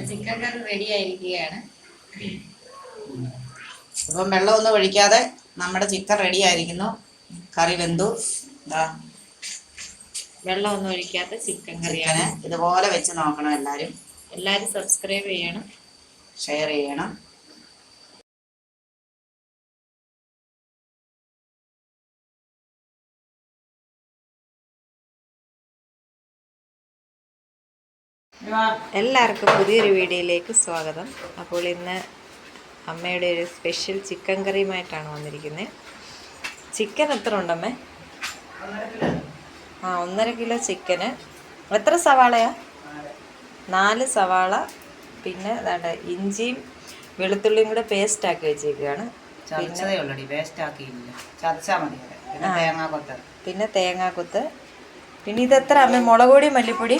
Chicken കറി ready ആയിരിക്കുകയാണ് അപ്പം വെള്ളമൊന്നും ഒഴിക്കാതെ നമ്മുടെ ചിക്കൻ റെഡി ആയിരിക്കുന്നു കറി വെന്തു. ദാ. വെള്ളമൊന്നും ഒഴിക്കാത്ത ചിക്കൻ കറിയാണ്. ഇതുപോലെ വെച്ച് നോക്കണം എല്ലാവരും. എല്ലാവരും സബ്സ്ക്രൈബ് ചെയ്യണം. ഷെയർ ചെയ്യണം. എല്ലാവർക്കും പുതിയൊരു വീഡിയോയിലേക്ക് സ്വാഗതം. അപ്പോൾ ഇന്ന് അമ്മയുടെ ഒരു സ്പെഷ്യൽ ചിക്കൻ കറിയുമായിട്ടാണ് വന്നിരിക്കുന്നത്. ചിക്കൻ എത്ര ഉണ്ടമ്മേ? ആ ഒന്നര കിലോ ചിക്കന് എത്ര സവാളയാ? നാല് സവാള പിന്നെ അതാണ്ട് ഇഞ്ചിയും വെളുത്തുള്ളിയും കൂടെ പേസ്റ്റ് ആക്കി വെച്ചേക്കുകയാണ് പിന്നെ തേങ്ങാക്കൊത്ത് പിന്നെ ഇതെത്ര അമ്മ? മുളക് പൊടി മല്ലിപ്പൊടി?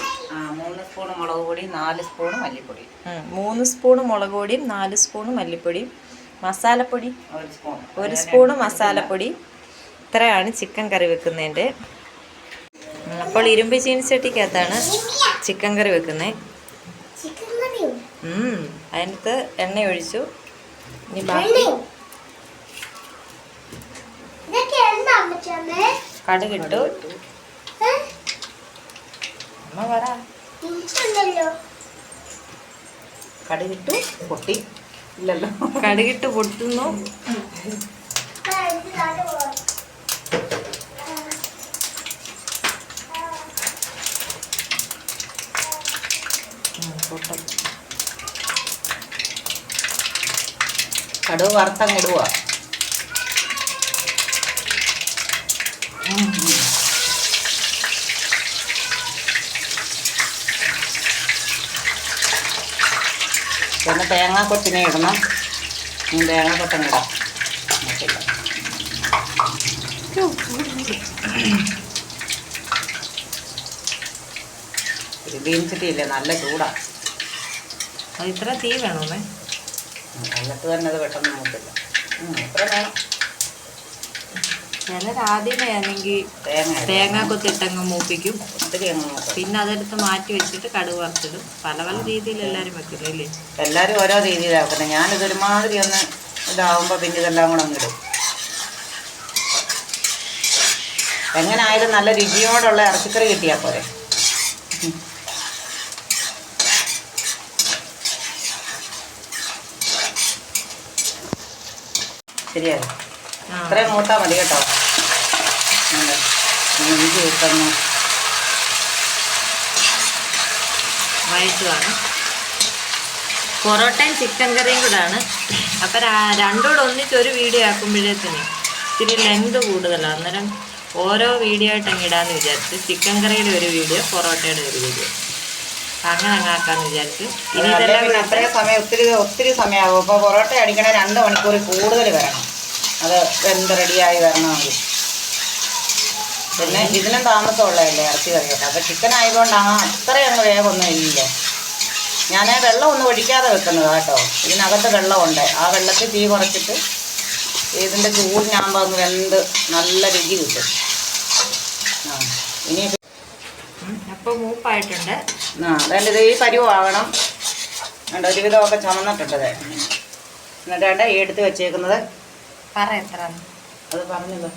സ്പൂൺ മുളക് പൊടി നാല് സ്പൂൺ മല്ലിപ്പൊടി മൂന്ന് സ്പൂണ് മുളക് പൊടിയും നാല് സ്പൂണ് മല്ലിപ്പൊടിയും. മസാലപ്പൊടി? ഒരു സ്പൂൺ ഒരു സ്പൂൺ മസാലപ്പൊടി. ഇത്രയാണ് ചിക്കൻ കറി വെക്കുന്നതിന്റെ. അപ്പോൾ ഇരുമ്പ് ചീനിച്ചട്ടിക്കകത്താണ് ചിക്കൻ കറി വെക്കുന്നത് അതിനകത്ത് എണ്ണ ഒഴിച്ചു. ഇനി ബാക്കി കടുകിട്ടു അമ്മ പറ. കടുകിട്ടു പൊട്ടി. ഇല്ലല്ലോ. കടുകിട്ട് പൊട്ടുന്നു. കടുവ് വറുത്തങ്ങിടുക പിന്നെ കൊത്തിനെ ഇടണം. തേങ്ങ നോക്കില്ല ഇത് ബീൻസിട്ടിയില്ലേ നല്ല ചൂടാ. ഇത്ര തീ വേണമേ അതിനകത്ത് തന്നെ അത് പെട്ടെന്ന് നോക്കില്ല ഇത്ര വേണം. ചിലർ ആദ്യമേ ആണെങ്കിൽ തേങ്ങ കൊത്തിട്ടങ്ങ് മൂപ്പിക്കും. പിന്നെ അതെടുത്ത് മാറ്റി വെച്ചിട്ട് കടുക് വറുത്തിടും. പല പല രീതിയിൽ എല്ലാവരും വെക്കില്ല? അല്ലേ എല്ലാവരും ഓരോ രീതിയിലാക്കുന്നത് ഞാനിത് ഒരുമാതിരി ഒന്ന് ഇതാവുമ്പോൾ പിന്നെ ഇതെല്ലാം കൂടെ അങ്ങിടും എങ്ങനായാലും നല്ല രുചിയോടുള്ള ഇറച്ചിക്കറി കിട്ടിയാൽ പോരെ. ശരിയായോ? ആ. ഇത്രയും മൂട്ടാ മതി കേട്ടോ. ഇഞ്ചി ഇട്ടൊന്ന് വഴറ്റുവാണ്. പൊറോട്ടയും ചിക്കൻ കറിയും കൂടാണ്. അപ്പം രണ്ടുകൂടെ ഒന്നിച്ച് ഒരു വീഡിയോ ആക്കുമ്പോഴത്തേന് ഇത്തിരി ലെങ്ത് കൂടുതലാണ് അന്നേരം ഓരോ വീഡിയോ ആയിട്ട് അങ്ങ് ഇടാന്ന് വിചാരിച്ചു ചിക്കൻ കറിയുടെ ഒരു വീഡിയോ പൊറോട്ടയുടെ ഒരു വീഡിയോ. അങ്ങനെ അങ്ങ് ആക്കാന്ന് വിചാരിച്ചു. ഇനി ഇതെല്ലാം അത്രയും സമയം ഒത്തിരി ഒത്തിരി സമയമാകും ഇപ്പോൾ പൊറോട്ട അടിക്കണേ രണ്ട് മണിക്കൂർ കൂടുതൽ വരണം. അത് വെന്ത് റെഡിയായി വരണമെങ്കിൽ പിന്നെ ഇതിനും താമസമുള്ളതല്ലേ ഇറച്ചി കറിയൊക്കെ. അപ്പോൾ ചിക്കൻ ആയതുകൊണ്ടാണ് അത്രയും അങ്ങ് വേഗമൊന്നും ഇല്ല. ഞാൻ വെള്ളം ഒന്നും ഒഴിക്കാതെ വെക്കുന്നത് കേട്ടോ. ഇതിനകത്ത് വെള്ളമുണ്ട്. ആ വെള്ളത്തിൽ തീ കുറച്ചിട്ട് ഇതിന്റെ ചൂടിനാകുമ്പോൾ അങ്ങ് വെന്ത് നല്ല രുചി കിട്ടും. ആ ഇനി അപ്പോൾ മൂപ്പായിട്ടുണ്ട്. ആ അതായത് ഇത് ഈ ആവണം. വേണ്ട ഒരുവിധമൊക്കെ ചുമന്നിട്ടുണ്ട് ഇത്. എന്നിട്ട് വേണ്ട ഈ എടുത്ത് വെച്ചേക്കുന്നത് പറ എത്ര അത് പറഞ്ഞല്ലോ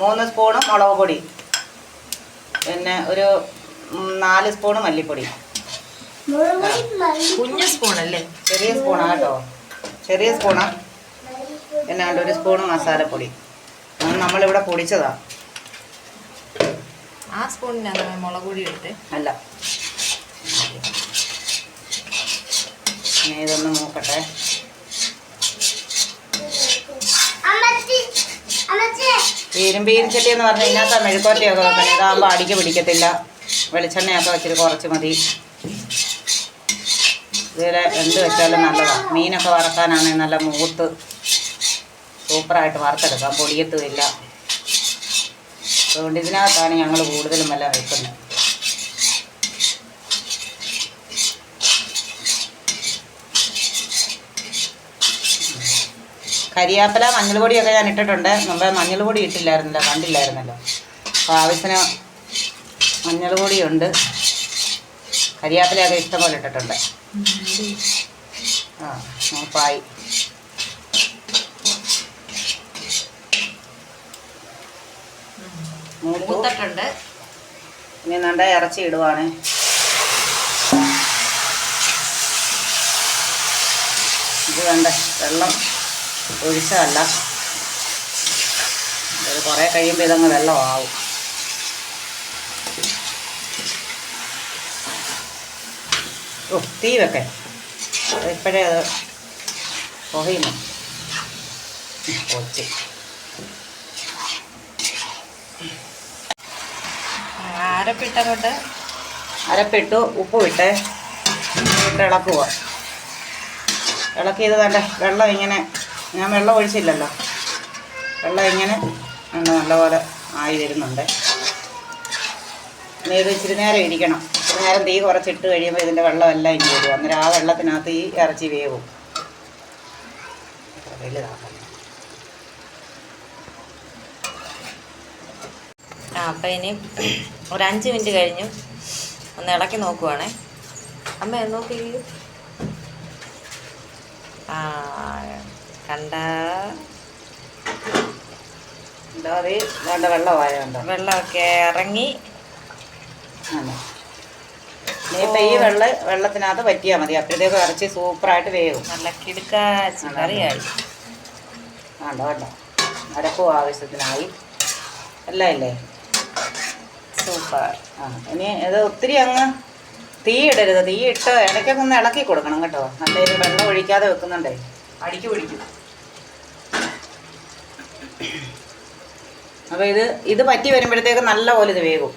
മൂന്ന് സ്പൂണും മുളക് പൊടി. പിന്നെ ഒരു നാല് സ്പൂണ് മല്ലിപ്പൊടി. കുഞ്ഞു സ്പൂണല്ലേ? ചെറിയ സ്പൂണാ കേട്ടോ. ചെറിയ സ്പൂണാ. പിന്നെ വേണ്ട ഒരു സ്പൂണ് മസാലപ്പൊടി. അത് നമ്മളിവിടെ പൊടിച്ചതാ. ആ സ്പൂണിനാണ് മുളക് പൊടി എടുത്ത് അല്ല. ഇനി ഇതൊന്ന് നോക്കട്ടെ ഈ ഇരുമ്പീരിച്ചട്ടി എന്ന് പറഞ്ഞാൽ ഇതിനകത്ത് മെഴുക്കോറ്റയൊക്കെ വെക്കണം. ഇതാകുമ്പോൾ അടിക്ക് പിടിക്കത്തില്ല. വെളിച്ചെണ്ണയൊക്കെ വെച്ചിട്ട് കുറച്ച് മതി. ഇതിൽ എന്ത് വെച്ചാലും നല്ലതാണ് മീനൊക്കെ വറുക്കാനാണെങ്കിൽ നല്ല മൂത്ത് സൂപ്പറായിട്ട് വറുത്തെടുക്കാം. പൊടിയത്തുമില്ല അതുകൊണ്ട് ഇതിനകത്താണ് ഞങ്ങൾ കൂടുതലും എല്ലാം വെക്കുന്നത്. കരിയാപ്പല മഞ്ഞൾ പൊടിയൊക്കെ ഞാൻ ഇട്ടിട്ടുണ്ട്. മുമ്പ് മഞ്ഞൾ പൊടി ഇട്ടില്ലായിരുന്നല്ലോ കണ്ടില്ലായിരുന്നല്ലോ. അപ്പോൾ ആവശ്യത്തിന് മഞ്ഞൾ പൊടിയുണ്ട് ഇഷ്ടംപോലെ ഇഷ്ടം ഇട്ടിട്ടുണ്ട്. ആ മൂപ്പായി. മൂത്തു. മൂത്തിട്ടുണ്ട്. ഇനി നല്ല ഇറച്ചി ഇടുവാണ്. ഇത് വേണ്ട വെള്ളം. ഒഴിച്ചതല്ല. ഇത് കുറേ കഴിയുമ്പോൾ ഇതങ്ങ് വെള്ളമാവും. ഓ തീ വെക്കേ. ഇപ്പോഴേ അത് പുകയുന്നു കൊച്ചി അരപ്പിട്ടങ്ങോട്ട്. അരപ്പിട്ടു ഉപ്പ് വിട്ട് ഇട്ട് ഇളക്കുക ഇളക്കിയത് വേണ്ട വെള്ളം ഇങ്ങനെ ഞാൻ വെള്ളം ഒഴിച്ചില്ലല്ലോ. വെള്ളം ഇങ്ങനെ നല്ലപോലെ ആയി വരുന്നുണ്ട്. ഇത് ഇച്ചിരി നേരം ഇരിക്കണം. ഇച്ചിരി നേരം തീ കുറച്ചിട്ട് കഴിയുമ്പോൾ ഇതിന്റെ വെള്ളമെല്ലാം ഇനി വരും. അന്നേരം ആ വെള്ളത്തിനകത്ത് ഈ ഇറച്ചി വേവും. ആ അപ്പം ഇനി ഒരു അഞ്ച് മിനിറ്റ് കഴിഞ്ഞു ഒന്ന് ഇളക്കി നോക്കുവാണേ. അമ്മ നോക്കി ആ. കണ്ട അത് വേണ്ട വെള്ളമായുണ്ടോ വെള്ളമൊക്കെ ഇറങ്ങി. ഇനിയിപ്പോൾ ഈ വെള്ള വെള്ളത്തിനകത്ത് പറ്റിയാൽ മതി. അപ്പോഴത്തേക്ക് ഇറച്ചി സൂപ്പറായിട്ട് വേവും. നല്ല കിടുക്കാച്ചി കറിയായി വേണ്ട വേണ്ട. അരപ്പും ആവശ്യത്തിനായി. എല്ലാം ഇല്ലേ? സൂപ്പർ. ആ ഇനി ഇത് ഒത്തിരി അങ്ങ് തീ ഇടരുത്. തീ ഇട്ട് ഇടയ്ക്കൊക്കെ ഒന്ന് ഇളക്കി കൊടുക്കണം കേട്ടോ. നല്ല വെള്ളം ഒഴിക്കാതെ വെക്കുന്നുണ്ടേ. അടിക്ക് പിടിക്കും. അപ്പോൾ ഇത് ഇത് പറ്റി വരുമ്പോഴത്തേക്ക് നല്ല പോലെ ഇത് വേവും.